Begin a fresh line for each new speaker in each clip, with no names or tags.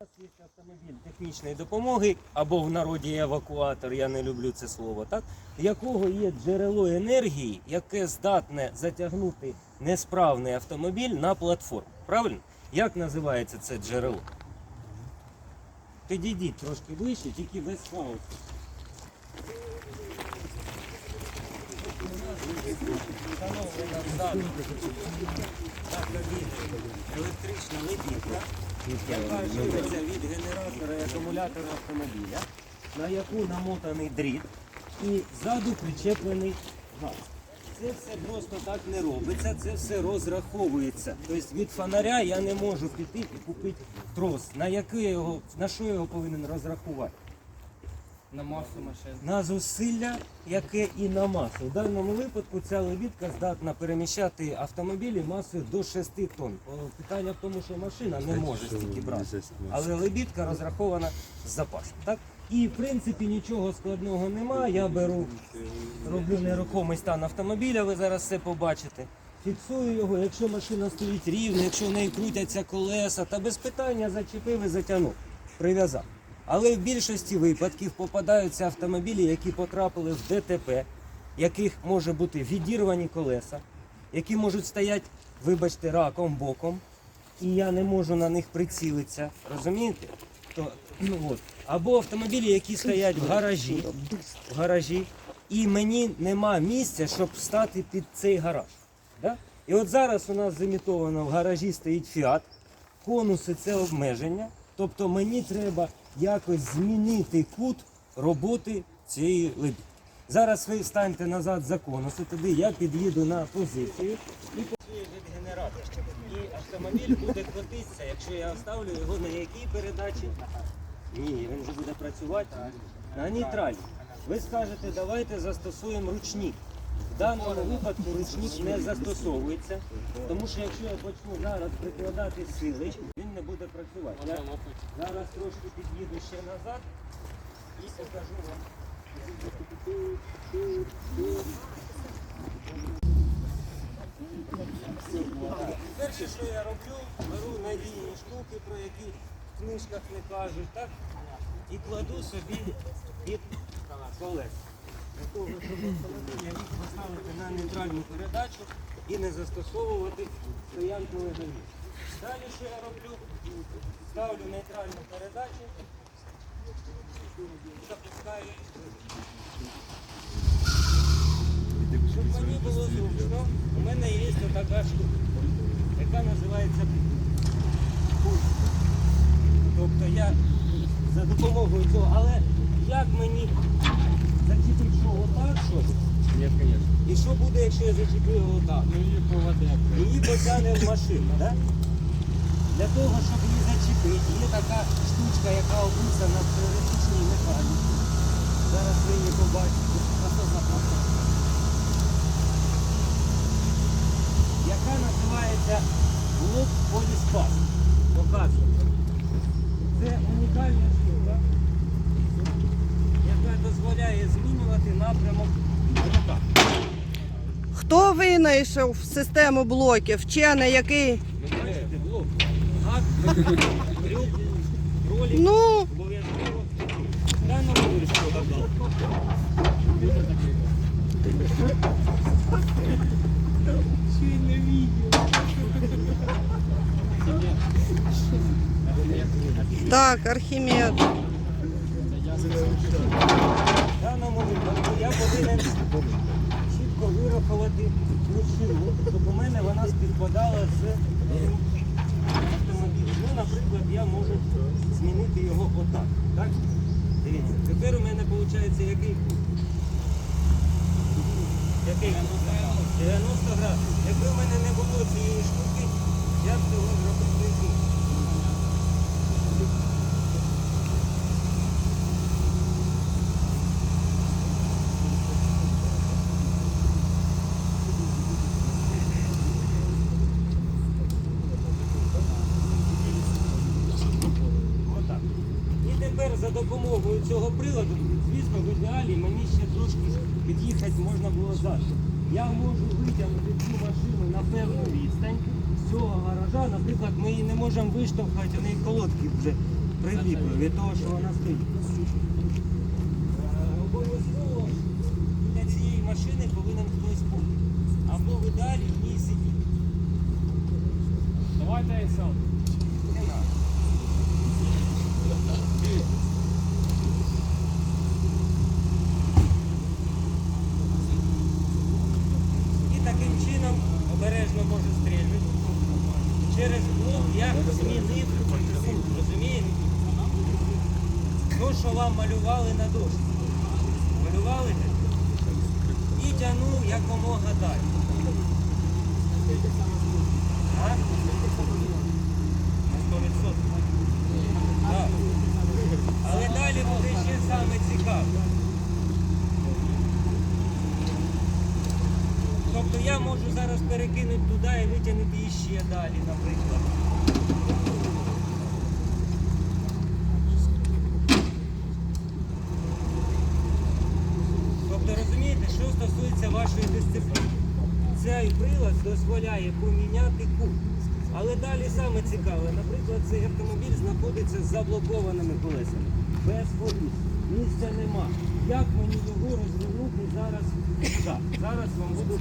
Нас є автомобіль технічної допомоги або в народі евакуатор, я не люблю це слово, так? якого є джерело енергії, яке здатне затягнути несправний автомобіль на платформу. Правильно? Як називається це джерело? Підійдіть трошки ближче, тільки без хаосу. Встановлена електрична лебідка, яка живиться від генератора і акумулятора автомобіля, на яку намотаний дріт і ззаду причеплений газ. Це все просто так не робиться, це все розраховується. Тобто від фонаря я не можу піти і купити трос. На який його, на що його повинен розрахувати?
На масу машин.
на зусилля, яке і на масу. В даному випадку ця лебідка здатна переміщати автомобілі масою до 6 тонн. Питання в тому, що машина не може стільки брати. Але лебідка розрахована з запасом. Так? І в принципі нічого складного немає. Я беру, роблю нерухомий стан автомобіля, ви зараз все побачите. Фіксую його, якщо машина стоїть рівно, якщо в неї крутяться колеса, та без питання зачепив і затягнув, прив'язав. Але в більшості випадків попадаються автомобілі, які потрапили в ДТП, яких може бути відірвані колеса, які можуть стояти, вибачте, раком боком, і я не можу на них прицілитися. Розумієте? То, ну, от. Або автомобілі, які стоять в гаражі, в гаражі, і мені нема місця, щоб стати під цей гараж. Да? І от зараз у нас замітовано в гаражі стоїть фіат, конуси це обмеження. Тобто мені треба якось змінити кут роботи цієї лебідки. Зараз ви станьте назад за конуси, туди я під'їду на позицію і генератора. І автомобіль буде котитися, якщо я ставлю його на якій передачі. Ні, він вже буде працювати на нейтральній. Ви скажете, давайте застосуємо ручник. В даному випадку ручник не застосовується, тому що якщо я почну зараз прикладати сили, він не буде працювати. Я зараз трошки під'їду ще назад і покажу вам. Перше, що я роблю, беру надійні штуки, про які в книжках не кажуть, так? І кладу собі під колес. Для того, щоб автомобіль я міг поставити на нейтральну передачу і не застосовувати стоянку легалі. Далі що я роблю? Ставлю нейтральну передачу, запускаю. Щоб мені було зручно, у мене є така штука, яка називається пульт. Тобто я за допомогою цього, але як мені зачепити що отак щось?
Нет, конечно.
І що буде, якщо я зачеплю його отак?
Ну її поведе.
Її потягне в машину, да? Для того, щоб її зачепити, є така штучка, яка описана в теоретичній механіці. Зараз ви її побачите. Яка називається блок поліспас. Показую. Це унікальна штука, яка дозволяє змінювати напрямок.
Хто винайшов систему блоків? Вчений який? Ну, так, Архімед.
Я повинен вирахувати площину, щоб у мене вона співпадала з автомобілем. Ну, наприклад, я можу змінити його отак. Так? Дивіться, тепер у мене виходить який? Який кут? 90 градусів. Якби в мене не було цієї штуки, я б цього зробити не зміг. Отак. І тепер за допомогою цього приладу, звісно, в ідеалі мені ще трошки під'їхати можна було далі. Я можу витягнути цю машину на певну відстань з цього гаража. Наприклад, ми її не можемо виштовхати, у неї колодки вже приліплю від того, що вона стоїть. Е, Обов'язково для цієї машини повинен хтось бути. Або ви далі в ній сидіть.
Давайте я сам.
Не надо. І таким чином обережно може стрільнути. Через блок я змінив кут, розумієте? То, що вам малювали на дошці. Малювали? І тягнув якомога далі. А? На 100%. Так. Але далі буде ще саме цікаве. Тобто я можу зараз перекинути туди і витягнути іще далі, наприклад. Тобто розумієте, що стосується вашої дисципліни. Цей прилад дозволяє поміняти кут. Але далі саме цікаве, наприклад, цей автомобіль знаходиться з заблокованими колесами, без коліс. Місця нема. Як мені його розвернути зараз? Зараз вам буду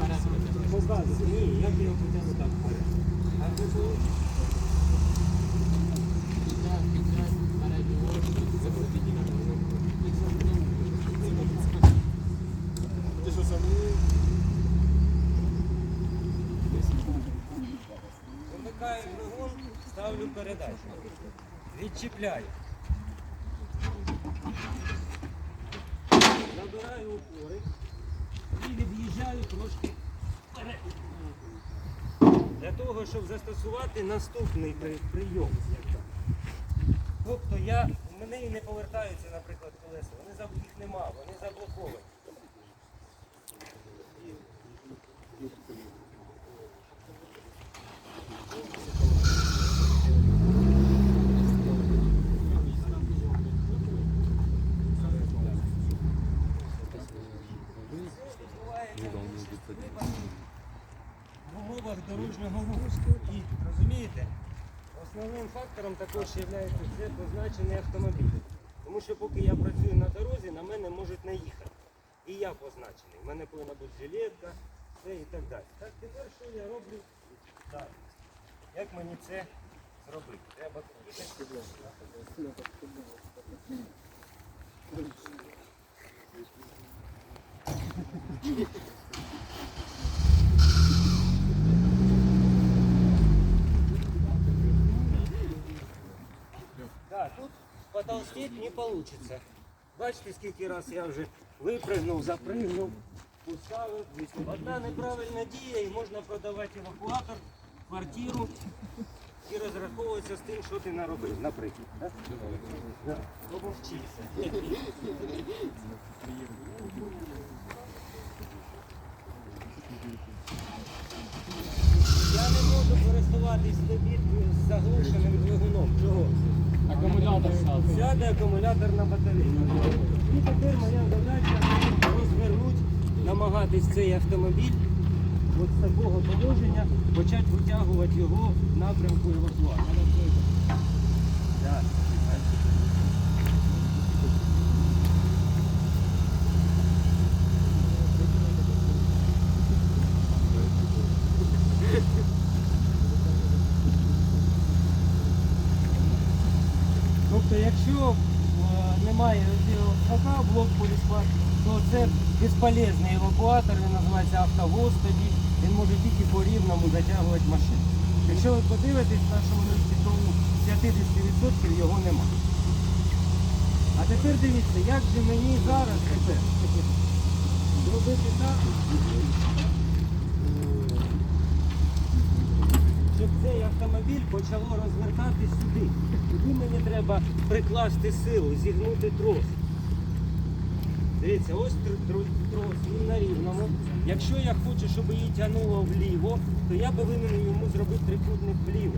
показувати. Ні, як його потягну так. А ви? Двигун, ставлю передачу. Відчіпляю. Щоб застосувати наступний прийом. Тобто я, в мене і не повертаються, наприклад, колеса. Вони їх нема, вони заблоковані. Умовах дорожнього. І розумієте, основним фактором також є це позначений автомобіль. Тому що поки я працюю на дорозі, на мене можуть наїхати. І я позначений. У мене повинна бути жилетка, все і так далі. Так тепер що я роблю? Так. Як мені це зробити? Треба їхати. Да, тут потолстеть не получится. Бачите, скільки раз я вже випрыгнув, запрыгнув, поставив. Одна неправильна дія і можна продавати евакуатор, квартиру і розраховуватися з тим, що ти наробив, наприклад. Да? Да. Помовчися. Я не можу користуватись лебідкою з заглушеним двигуном. Чого?
Сяде.
акумуляторна батарея. І тепер моя задача розвернути, намагатись цей автомобіль от з такого положення почати витягувати його в напрямку евакуації. Так. Тобто, якщо е, немає скака, блок поліспад, то це безполезний евакуатор, він називається автовоз тоді, він може тільки по рівному затягувати машину. Якщо ви подивитесь в нашому місті, то у 50% його нема. А тепер дивіться, як же мені зараз тепер зробити так, щоб цей автомобіль почало розвертатись сюди. Туди мені треба прикласти силу, зігнути трос. Дивіться, ось тр- тр- трос, він на рівному. Якщо я хочу, щоб її тягнуло вліво, то я повинен йому зробити трикутник вліво.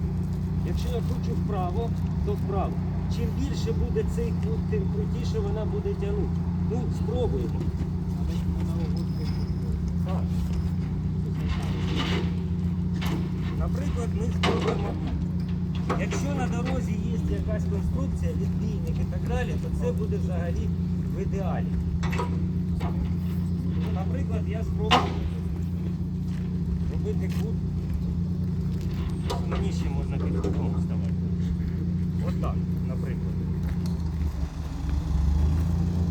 Якщо я хочу вправо, то вправо. Чим більше буде цей кут, тим крутіше вона буде тягнути. Ну, спробуємо. Так. Наприклад, ми якщо на дорозі є якась конструкція, відбійник і так далі, то це буде взагалі в ідеалі. Ну, наприклад, я спробую робити кут. Мені ще можна під кутом вставати. Отак, наприклад.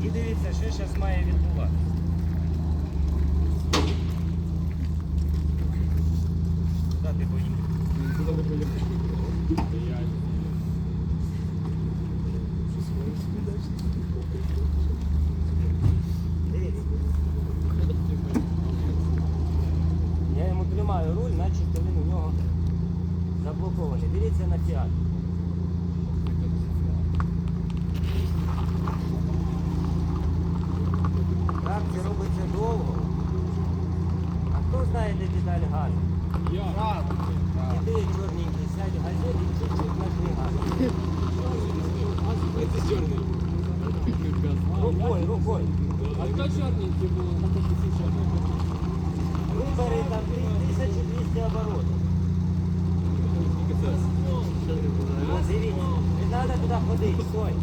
І дивіться, що зараз має відбуватися. Куди ти поїхав? Я йому тримаю руль, начебто він у нього заблокований. Дивіться на фіат. Так, це робиться довго. А хто знає, де деталь газу?
Я.
Іди чорненький, сядь в газет і чуть-чуть нажми газ.
Это черный.
Рукой, рукой.
А кто черненький был? На каких черный?
Вибери там 3200 оборотів. Ну, дивіться, не треба туди ходити, стой.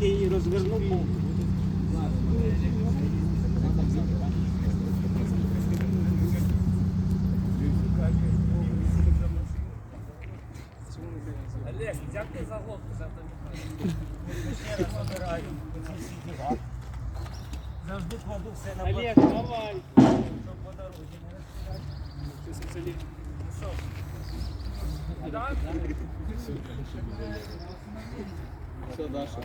Я її розверну повністю.
Олег, дякую за лодку, за
діла. Завжди кладу все на
Олег, давай.
щоб по дорозі не розстріляти.
Ну что? Так?
Все, Даша,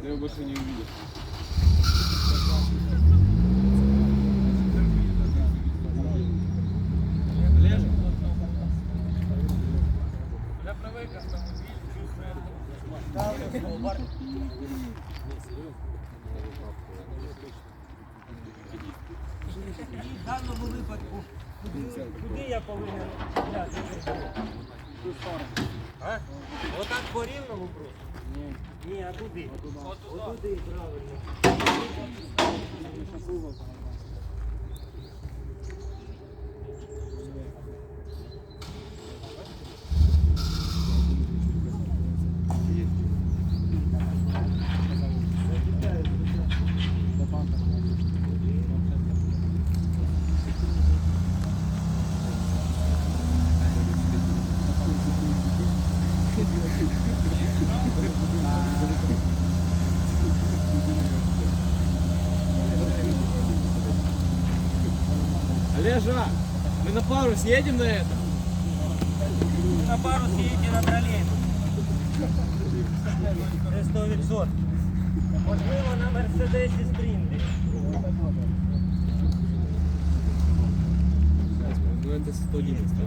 ты его больше не увидишь. Лежа?
Я привык автомобиль, чувствую.
Ставлю стовбар. І в даному випадку, куди, куди я повинен чіпляти цей блок? А? Отак по рівному просто? Ні. Ні, а туди? Отуди, правильно.
Олежа, мы на пару съедем на это?
На пару съедете на тролейбус. Це 100%. Можливо, на Мерседесі Спрінглі.
Ну это 111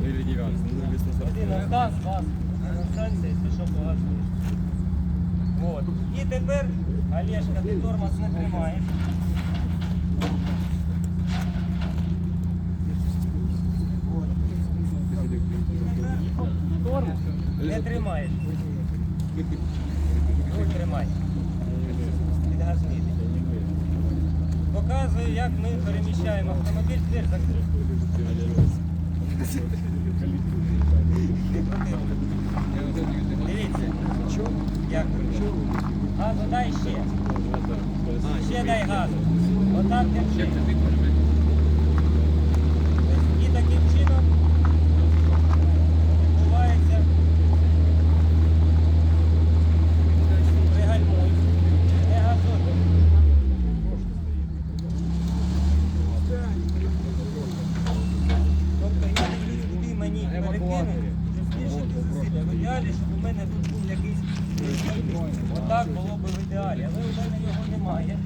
Ну или 9 Ну или 140
Один газ, газ, станція, якщо що погасуєш. От. І тепер, Олешка, ти тормоз не тримаєш. Руль тримай. Підгазуєте. Показую, як ми переміщаємо автомобіль, дверь закрив. Дивіться. Як? Газу дай ще. Ще дай газу. Отак держи. І таким чином відбувається. Пригальмуй. Не газуй. Тобто я дивлюсь, куди мені перекинути, збільшити зусилля. В ідеалі, щоб у мене тут був якийсь отак було б в ідеалі, але у мене його немає.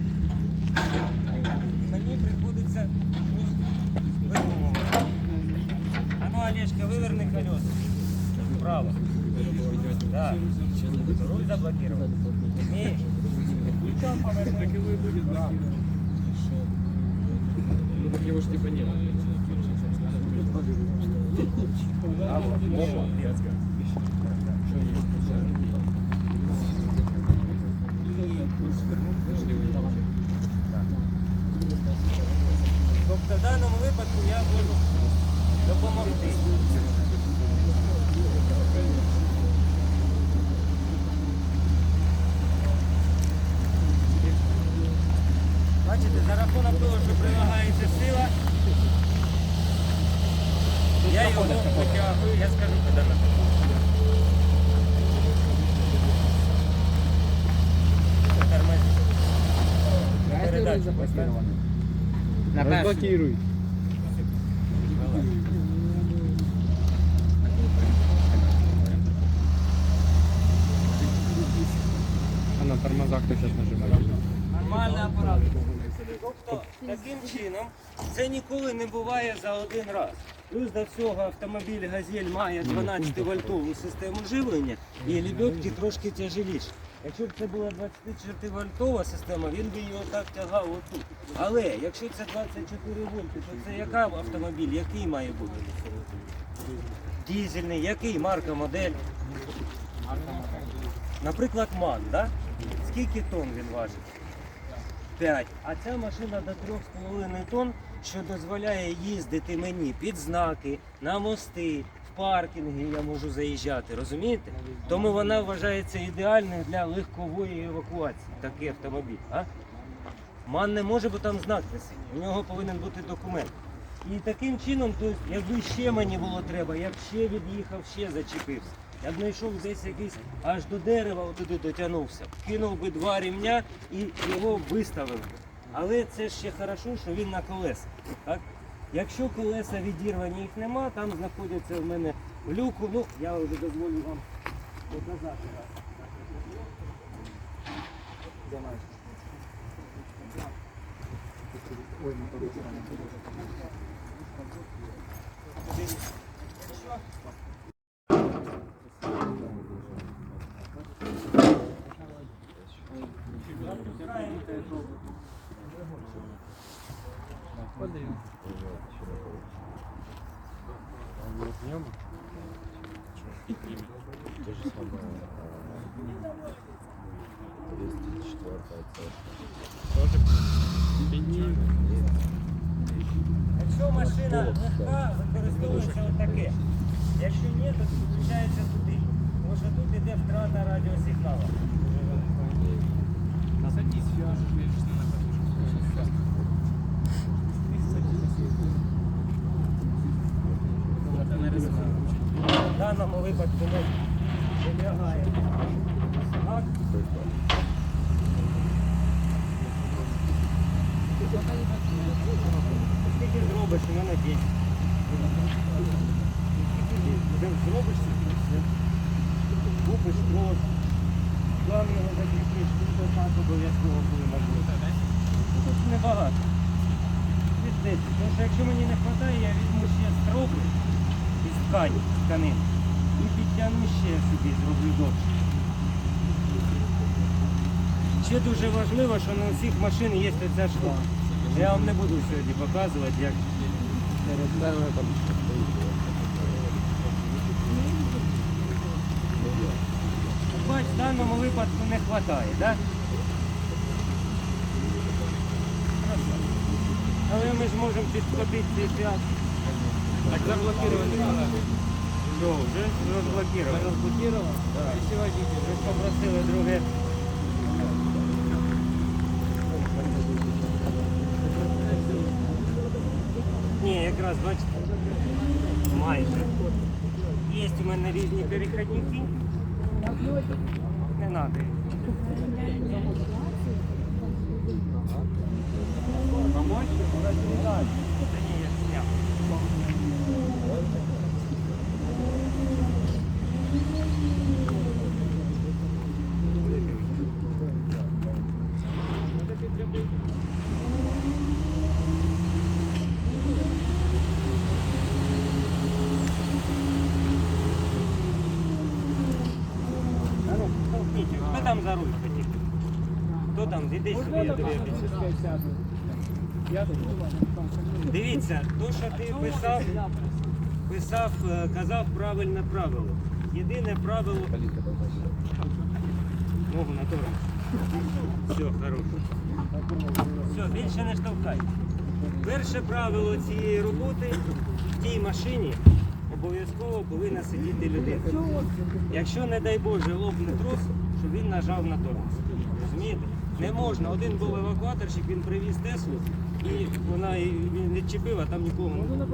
Мені приходиться видумувати. А ну, Олежка, виверни колеса. Вправо. Да. Руль заблокировал. Умеешь? Ключом поверни.
Ну так его ж типа нет
А вот, опа. Тобто в даному випадку я можу допомогти. Бачите, за рахунок того, що прилагається сила, я його потягую, я скажу, куди на Тормози. На передачу
тормозах ты сейчас нажимаешь
Нормальний апарат.
Тобто, таким чином, це ніколи не буває за один раз. Плюс до всього автомобіль Газель має 12 вольтову систему живлення і лебедки трошки тяжеліші. Якщо б це була 24 вольтова система, він би його так тягав отут. Але якщо це 24 вольти, то це яка автомобіль, який має бути? Дізельний, який марка, модель? Наприклад, МАН, да? Скільки тонн він важить? 5. А ця машина до 3,5 тонн, що дозволяє їздити мені під знаки, на мости, в паркінги я можу заїжджати, розумієте? Тому вона вважається ідеальною для легкової евакуації, такий автомобіль. А? Ман не може, бо там знак висить. У нього повинен бути документ. І таким чином, тобто, якби ще мені було треба, я б ще від'їхав, ще зачепився. Я б знайшов десь якийсь аж до дерева, туди дотягнувся, кинув би два рівня і його виставив би. Але це ще хорошо, що він на колесах. Так? Якщо колеса відірвані їх нема, там знаходяться в мене в люку. Ну, я вже дозволю вам показати. Якщо машина легка, використовується отаке. Якщо ні, то підключається туди. Тому що тут йде втрата радіосигналу. В даному випадку ми вибігаємо. Так. Скільки зробиш, у мене 10. Зробиш, купиш трос, план його закріпиш, тут отак обов'язково буде можливо. Тут небагато. Від розетки. Тому що якщо мені не вистачає, я візьму ще стропи із ткані, тканин і підтягну ще собі, зроблю довше. Ще дуже важливо, що на всіх машин є ця штука. Я вам не буду сьогодні показувати, як Бач, в даному випадку не вистачає, так? Але ми ж можемо підкотити цей п'ят.
Так заблокировали.
Що, вже розблокували?
Разблокировал?
Да.
Если водитель.
Попросили друге. Ні, якраз бачите. Майже. Є у мене різні перехідники. Не треба. Помочь? Та ні, я зняв. А ну, толкніть його. Хто там за руль хотів? Хто там? Іди сюди. Дивіться, то, що ти писав, писав, е, казав правильне правило. Єдине правило. Ногу на тормоз. Все, хорош. Все, більше не штовхай. Перше правило цієї роботи в тій машині обов'язково повинна сидіти людина. Якщо, не дай Боже, лопне трос, щоб він нажав на тормоз. Розумієте? Не можна. Один був евакуаторщик, він привіз Теслу, і вона і він відчепив, а там нікого не було.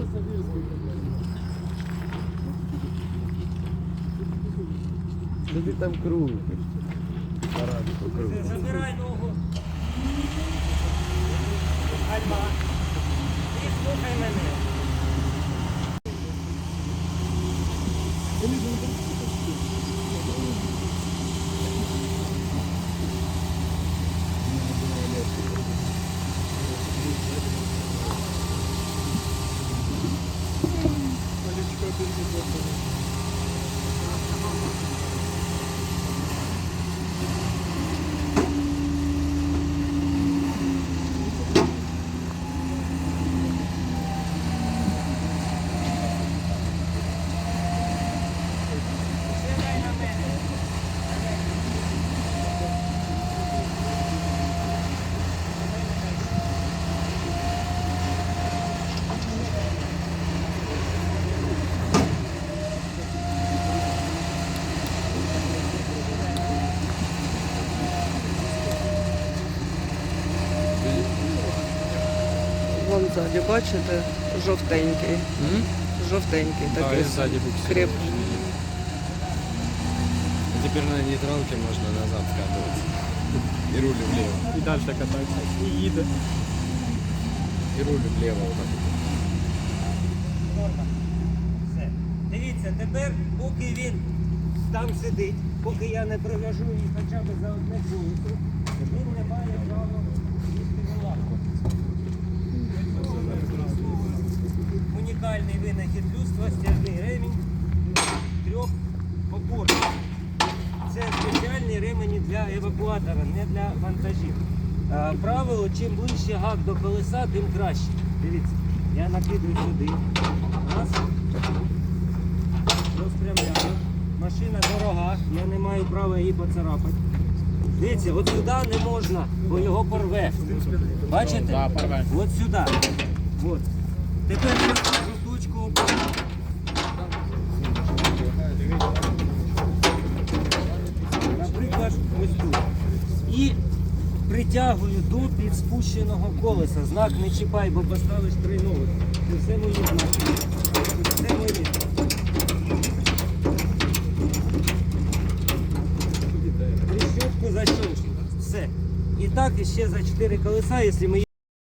Тобі там круг. Паради по кругу.
Забирай ногу. Альма. І слухай мене. Сідай на мене.
Вон ззаді, бачите, жовтенький. Жовтенький
Да,
такий.
и сзади буксир.
Креп.
Теперь на нейтралке можно назад скатываться. И руль влево.
И дальше кататься. И їде.
И руль влево вот так.
Норма. Все. Дивіться, тепер, поки він там сидить, поки я не прив'яжу її хоча б за одне колесо, він не має права їсти волаку. Унікальний винахід людства, стяжний ремінь трьох опорних. Це спеціальні ремені для евакуатора, не для вантажів. Е, Правило, чим ближче гак до колеса, тим краще. Дивіться, я накидую сюди. Раз. Розпрямляю. Машина дорога, я не маю права її поцарапати. Дивіться, от сюди не можна, бо його порве. Бачите? От сюди. От. Тепер жовточку опору. Наприклад, ось тут. І притягую до підспущеного колеса. Знак не чіпай, бо поставиш три нови. Це все мої знаки. Це мої. Тріщотку защелкнув. Все. І так іще за чотири колеса, якщо ми